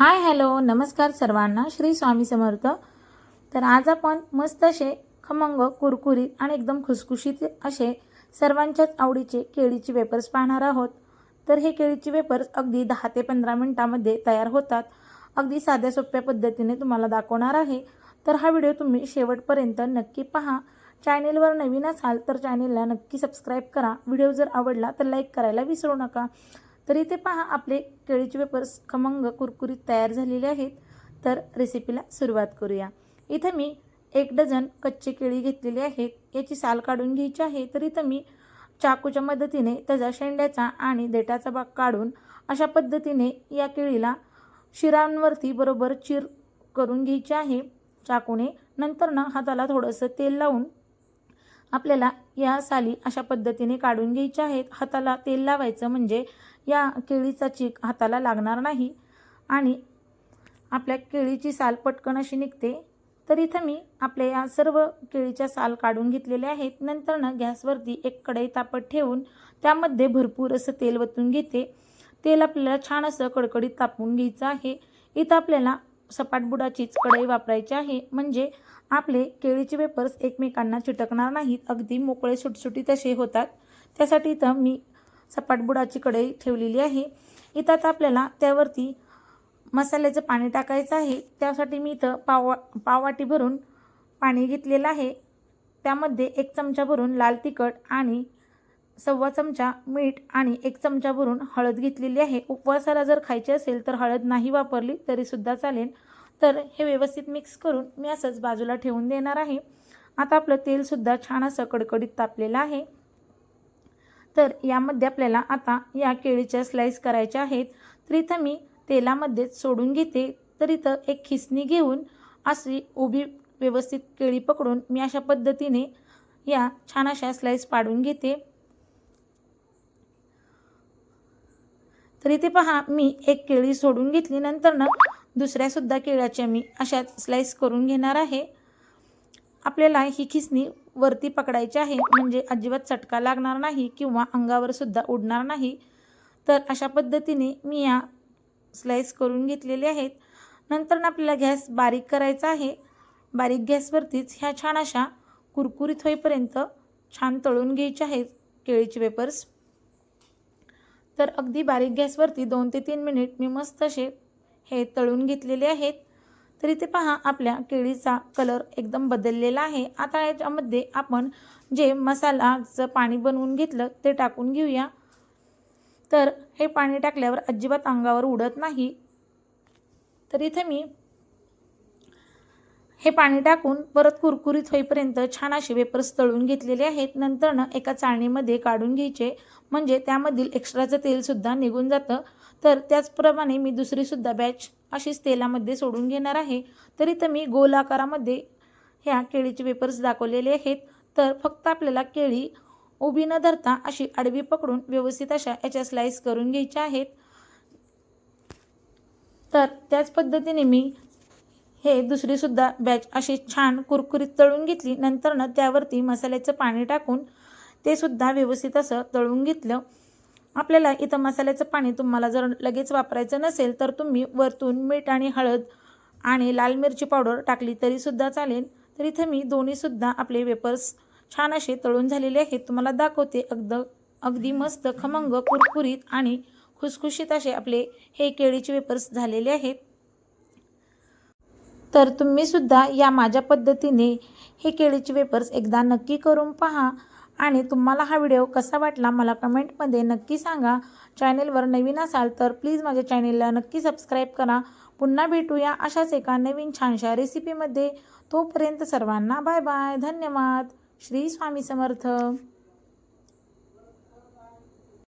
Hi hello नमस्कार सर्वांना श्री स्वामी समर्थ. तर आज आपण मस्त असे खमंग कुरकुरीत आणि एकदम खुसखुशीत असे सर्वांच्याच आवडीचे केळीचे वेपर्स पाहणार आहोत. तर हे केळीचे वेपर्स अगदी दहा ते पंधरा मिनटामध्ये तयार होतात. अगदी साध्या सोप्या पद्धतीने तुम्हाला दाखवणार आहे. तर हा व्हिडिओ तुम्ही शेवटपर्यंत नक्की पहा. चॅनेलवर नवीन असाल तर चॅनेलला नक्की सबस्क्राईब करा. व्हिडिओ जर आवडला तर लाईक करायला विसरू नका. तर इथे पहा आपले केळीचे वेपर्स खमंग कुरकुरीत तयार झालेले आहेत. तर रेसिपीला सुरुवात करूया. इथं मी एक डझन कच्चे केळी घेतलेली आहेत. याची साल काढून घ्यायची आहे. तर इथं मी चाकूच्या मदतीने त्याचा शेंड्याचा आणि देठाचा भाग काढून अशा पद्धतीने या केळीला शिरांवरती बरोबर चिर करून घ्यायची आहे. चाकूने नंतर ना हाताला थोडंसं तेल लावून आपल्याला या साली अशा पद्धतीने काढून घ्यायच्या आहेत. हाताला तेल लावायचं म्हणजे या केळीचा चीक हाताला लागणार नाही आणि आपल्या केळीची साल पटकन अशी निघते. तर इथं मी आपल्या या सर्व केळीच्या साल काढून घेतलेल्या आहेत. नंतरनं गॅसवरती एक कढई तापत ठेवून त्यामध्ये भरपूर असं तेल वतून घेते. तेल आपल्याला छान असं कडकडीत तापवून घ्यायचं आहे. इथं आपल्याला सपाट बुडाचीच कढई वापरायची आहे. म्हणजे आपले केळीचे वेपर्स एकमेकांना चिटकणार नाहीत. अगदी मोकळे सुटसुटीत असे होतात. त्यासाठी इथं मी सपाट बुडाची कढई ठेवलेली आहे. इथं आता आपल्याला त्यावरती मसाल्याचं पाणी टाकायचं आहे. त्यासाठी मी इथं पाव पाववाटी भरून पाणी घेतलेलं आहे. त्यामध्ये एक चमचा भरून लाल तिखट आणि सव्वा चमचा मीठ आणि एक चमचा भरून हळद घेतलेली आहे. उपवासाला जर खायची असेल तर हळद नाही वापरली तरीसुद्धा चालेल. तर हे व्यवस्थित मिक्स करून मी असंच बाजूला ठेवून देणार आहे. आता आपलं तेलसुद्धा छान असं कडकडीत तापलेलं आहे. तर यामध्ये आपल्याला आता या केळीच्या स्लाईस करायच्या आहेत. तर इथं मी तेलामध्येच सोडून घेते. तर इथं एक खिसणी घेऊन अशी उभी व्यवस्थित केळी पकडून मी अशा पद्धतीने या छान अशा स्लाईस पाडून घेते. तर इथे पहा मी एक केळी सोडून घेतली. नंतर ना दुसऱ्यासुद्धा केळ्याच्या मी अशा स्लाईस करून घेणार आहे. आपल्याला ही खिसणी वरती पकडायची आहे. म्हणजे अजिबात चटका लागणार नाही किंवा अंगावर सुद्धा उडणार नाही. तर अशा पद्धतीने मी या स्लाईस करून घेतलेले आहेत. नंतर ना आपल्याला गॅस बारीक करायचा आहे. बारीक गॅसवरतीच ह्या छान अशा कुरकुरीत होईपर्यंत छान तळून घ्यायचे आहेत केळीचे वेपर्स तर अगदी बारीक गॅसवरती दोन ते तीन मिनिट मी मस्त असे हे तळून घेतलेले आहेत. तर इथे पहा आपल्या केळीचा कलर एकदम बदललेला आहे. आता याच्यामध्ये आपण जे मसालाचं पाणी बनवून घेतलं ते टाकून घेऊया. तर हे पाणी टाकल्यावर अजिबात अंगावर उडत नाही. तर इथे मी हे पाणी टाकून परत कुरकुरीत होईपर्यंत छान असे वेपर्स तळून घेतलेले आहेत. नंतरनं एका चाळणीमध्ये काढून घ्यायचे. म्हणजे त्यामधील एक्स्ट्राचं तेलसुद्धा निघून जातं. तर त्याचप्रमाणे मी दुसरीसुद्धा बॅच अशीच तेलामध्ये सोडून घेणार आहे. तरी तर मी गोल आकारामध्ये ह्या केळीचे वेपर्स दाखवलेले आहेत. तर फक्त आपल्याला केळी उभी न धरता अशी आडवी पकडून व्यवस्थित अशा याच्या स्लाईस करून घ्यायच्या आहेत. तर त्याच पद्धतीने मी हे दुसरीसुद्धा बॅच अशी छान कुरकुरीत तळून घेतली. नंतर ना त्यावरती मसाल्याचं पाणी टाकून ते सुद्धा व्यवस्थित असं तळून घेतलं. आपल्याला इथं मसाल्याचं पाणी तुम्हाला जर लगेच वापरायचं नसेल तर तुम्ही वरतून मीठ आणि हळद आणि लाल मिरची पावडर टाकली तरीसुद्धा चालेल. तर इथं मी दोन्हीसुद्धा आपले वेपर्स छान असे तळून झालेले आहेत. तुम्हाला दाखवते अगद अगदी मस्त खमंग कुरकुरीत आणि खुसखुशीत असे आपले हे केळीचे वेपर्स झालेले आहेत. तर तुम्हीसुद्धा या माझ्या पद्धतीने हे केळीचे वेपर्स एकदा नक्की करून पहा. आणि तुम्हाला हा व्हिडिओ कसा वाटला मला कमेंटमध्ये नक्की सांगा. चॅनेलवर नवीन असाल तर प्लीज माझ्या चॅनेलला नक्की सबस्क्राईब करा. पुन्हा भेटूया अशाच एका नवीन छानशा रेसिपीमध्ये तोपर्यंत सर्वांना बाय बाय धन्यवाद. श्री स्वामी समर्थ.